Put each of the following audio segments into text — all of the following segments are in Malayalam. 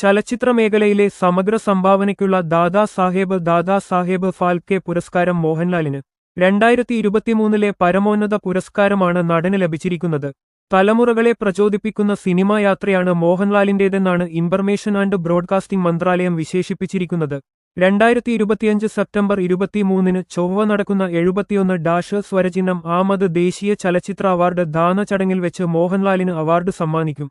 ചലച്ചിത്ര മേഖലയിലെ സമഗ്ര സംഭാവനയ്ക്കുള്ള ദാദാ സാഹേബ് ദാദാ സാഹേബ് ഫാൽക്കെ പുരസ്കാരം മോഹൻലാലിന്. രണ്ടായിരത്തി ഇരുപത്തിമൂന്നിലെ പരമോന്നത പുരസ്കാരമാണ് നടന് ലഭിച്ചിരിക്കുന്നത്. തലമുറകളെ പ്രചോദിപ്പിക്കുന്ന സിനിമായാത്രയാണ് മോഹൻലാലിന്റേതെന്നാണ് ഇൻഫർമേഷൻ ആൻഡ് ബ്രോഡ്കാസ്റ്റിംഗ് മന്ത്രാലയം വിശേഷിപ്പിച്ചിരിക്കുന്നത്. രണ്ടായിരത്തി ഇരുപത്തിയഞ്ച് സെപ്റ്റംബർ ഇരുപത്തിമൂന്നിന് ചൊവ്വ നടക്കുന്ന എഴുപത്തിയൊന്ന് ഡാഷ് സ്വരചിഹ്നം ആമത് ദേശീയ ചലച്ചിത്ര അവാർഡ് ദാന ചടങ്ങിൽ വെച്ച് മോഹൻലാലിന് അവാർഡ് സമ്മാനിക്കും.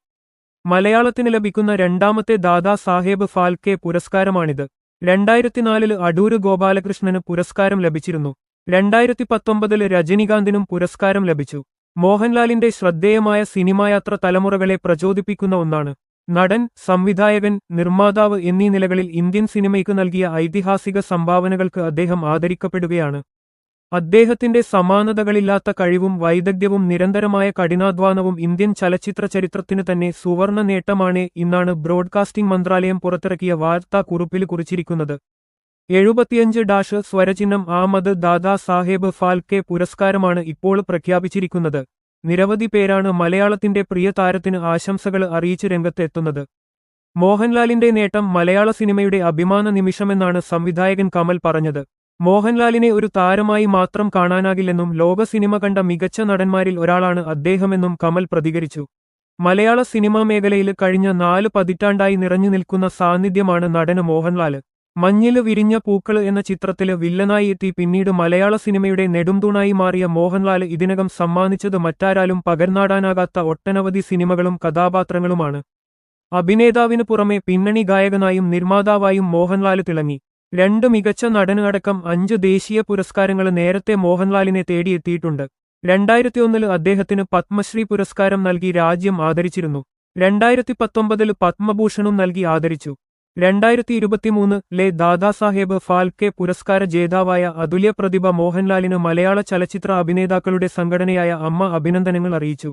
മലയാളത്തിന് ലഭിക്കുന്ന രണ്ടാമത്തെ ദാദാ സാഹേബ് ഫാൽക്കെ പുരസ്കാരമാണിത്. രണ്ടായിരത്തിനാലിൽ അടൂര് ഗോപാലകൃഷ്ണന് പുരസ്കാരം ലഭിച്ചിരുന്നു. രണ്ടായിരത്തി പത്തൊമ്പതിൽ രജനികാന്തിനും പുരസ്കാരം ലഭിച്ചു. മോഹൻലാലിന്റെ ശ്രദ്ധേയമായ സിനിമായാത്ര തലമുറകളെ പ്രചോദിപ്പിക്കുന്ന ഒന്നാണ്. നടൻ സംവിധായകൻ നിർമ്മാതാവ് എന്നീ നിലകളിൽ ഇന്ത്യൻ സിനിമയ്ക്ക് നൽകിയ ഐതിഹാസിക സംഭാവനകൾക്ക് അദ്ദേഹം ആദരിക്കപ്പെടുകയാണ്. അദ്ദേഹത്തിന്റെ സമാനതകളില്ലാത്ത കഴിവും വൈദഗ്ധ്യവും നിരന്തരമായ കഠിനാധ്വാനവും ഇന്ത്യൻ ചലച്ചിത്ര ചരിത്രത്തിന് തന്നെ സുവർണ നേട്ടമാണ് ഇന്നാണ് ബ്രോഡ്കാസ്റ്റിംഗ് മന്ത്രാലയം പുറത്തിറക്കിയ വാർത്താ കുറിപ്പിൽ കുറിച്ചിരിക്കുന്നത്. എഴുപത്തിയഞ്ച് ഡാഷ് സ്വരചിഹ്നം ആമദ് ദാദാ സാഹേബ് ഫാൽക്കെ പുരസ്കാരമാണ് ഇപ്പോൾ പ്രഖ്യാപിച്ചിരിക്കുന്നത്. നിരവധി പേരാണ് മലയാളത്തിന്റെ പ്രിയ താരത്തിന് ആശംസകൾ അറിയിച്ച് രംഗത്തെത്തുന്നത്. മോഹൻലാലിന്റെ നേട്ടം മലയാള സിനിമയുടെ അഭിമാന നിമിഷമെന്നാണ് സംവിധായകൻ കമൽ പറഞ്ഞത്. മോഹൻലാലിനെ ഒരു താരമായി മാത്രം കാണാനാകില്ലെന്നും ലോക സിനിമ കണ്ട മികച്ച നടന്മാരിൽ ഒരാളാണ് അദ്ദേഹമെന്നും കമൽ പ്രതികരിച്ചു. മലയാള സിനിമാ മേഖലയിൽ കഴിഞ്ഞ നാല് പതിറ്റാണ്ടായി നിറഞ്ഞു നിൽക്കുന്ന സാന്നിധ്യമാണ് നടന് മോഹൻലാൽ. മഞ്ഞിൽ വിരിഞ്ഞ പൂക്കൾ എന്ന ചിത്രത്തിൽ വില്ലനായി എത്തി പിന്നീട് മലയാള സിനിമയുടെ നെടുംതൂണായി മാറിയ മോഹൻലാൽ ഇതിനകം സമ്മാനിച്ചത് മറ്റാരാലും പകർന്നാടാനാകാത്ത ഒട്ടനവധി സിനിമകളും കഥാപാത്രങ്ങളുമാണ്. അഭിനേതാവിനു പുറമെ പിന്നണി ഗായകനായും നിർമ്മാതാവായും മോഹൻലാൽ തിളങ്ങി. രണ്ട് മികച്ച നടന് അടക്കം അഞ്ച് ദേശീയ പുരസ്കാരങ്ങൾ നേരത്തെ മോഹൻലാലിനെ തേടിയെത്തിയിട്ടുണ്ട്. രണ്ടായിരത്തിയൊന്നിൽ അദ്ദേഹത്തിന് പത്മശ്രീ പുരസ്കാരം നൽകി രാജ്യം ആദരിച്ചിരുന്നു. രണ്ടായിരത്തി പത്തൊമ്പതിൽ പത്മഭൂഷണും നൽകി ആദരിച്ചു. രണ്ടായിരത്തി ഇരുപത്തിമൂന്ന് ലെ ദാദാസാഹേബ് ഫാൽക്കെ പുരസ്കാര ജേതാവായ അതുല്യ പ്രതിഭ മോഹൻലാലിന് മലയാള ചലച്ചിത്ര അഭിനേതാക്കളുടെ സംഘടനയായ അമ്മ അഭിനന്ദനങ്ങൾ അറിയിച്ചു.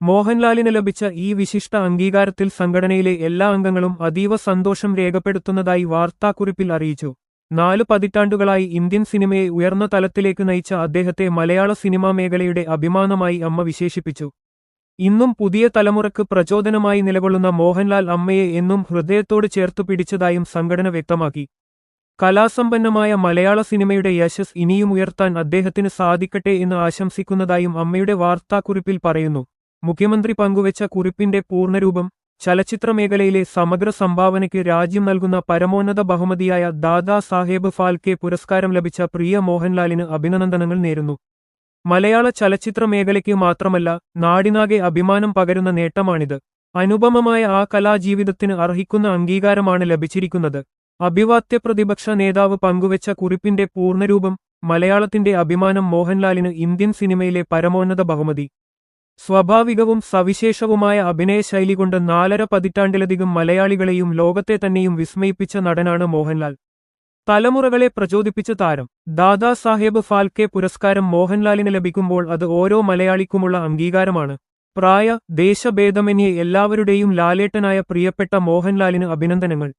മോഹൻലാലിന് ലഭിച്ച ഈ വിശിഷ്ട അംഗീകാരത്തിൽ സംഘടനയിലെ എല്ലാ അംഗങ്ങളും അതീവ സന്തോഷം രേഖപ്പെടുത്തുന്നതായി വാർത്താക്കുറിപ്പിൽ അറിയിച്ചു. നാലു പതിറ്റാണ്ടുകളായി ഇന്ത്യൻ സിനിമയെ ഉയർന്ന തലത്തിലേക്ക് നയിച്ച അദ്ദേഹത്തെ മലയാള സിനിമാ മേഖലയുടെ അഭിമാനമായി അമ്മ വിശേഷിപ്പിച്ചു. ഇന്നും പുതിയ തലമുറയ്ക്ക് പ്രചോദനമായി നിലകൊള്ളുന്ന മോഹൻലാൽ അമ്മയെ എന്നും ഹൃദയത്തോട് ചേർത്തു പിടിച്ചതായും സംഘടന വ്യക്തമാക്കി. കലാസമ്പന്നമായ മലയാള സിനിമയുടെ യശസ് ഇനിയും ഉയർത്താൻ അദ്ദേഹത്തിന് സാധിക്കട്ടെ എന്ന് ആശംസിക്കുന്നതായും അമ്മയുടെ വാർത്താക്കുറിപ്പിൽ പറയുന്നു. മുഖ്യമന്ത്രി പങ്കുവച്ച കുറിപ്പിന്റെ പൂർണരൂപം ചലച്ചിത്ര മേഖലയിലെ സമഗ്ര സംഭാവനയ്ക്ക് രാജ്യം നൽകുന്ന പരമോന്നത ബഹുമതിയായ ദാദാ സാഹേബ് ഫാൽക്കെ പുരസ്കാരം ലഭിച്ച പ്രിയ മോഹൻലാലിന് അഭിനന്ദനങ്ങൾ നേരുന്നു. മലയാള ചലച്ചിത്ര മേഖലയ്ക്ക് മാത്രമല്ല നാടിനാകെ അഭിമാനം പകരുന്ന നേട്ടമാണിത്. അനുപമമായ ആ കലാജീവിതത്തിന് അർഹിക്കുന്ന അംഗീകാരമാണ് ലഭിച്ചിരിക്കുന്നത്. അഭിവാദ്യ പ്രതിപക്ഷ നേതാവ് പങ്കുവച്ച കുറിപ്പിന്റെ പൂർണരൂപം മലയാളത്തിന്റെ അഭിമാനം മോഹൻലാലിന് ഇന്ത്യൻ സിനിമയിലെ പരമോന്നത ബഹുമതി. സ്വാഭാവികവും സവിശേഷവുമായ അഭിനയശൈലി കൊണ്ട് നാലര പതിറ്റാണ്ടിലധികം മലയാളികളെയും ലോകത്തെ തന്നെയും വിസ്മയിപ്പിച്ച നടനാണ് മോഹൻലാൽ. തലമുറകളെ പ്രചോദിപ്പിച്ച താരം ദാദാ സാഹേബ് ഫാൽക്കെ പുരസ്കാരം മോഹൻലാലിന് ലഭിക്കുമ്പോൾ അത് ഓരോ മലയാളിക്കുമുള്ള അംഗീകാരമാണ്. പ്രായ ദേശഭേദമന്യേ എല്ലാവരുടെയും ലാലേട്ടനായ പ്രിയപ്പെട്ട മോഹൻലാലിന് അഭിനന്ദനങ്ങൾ.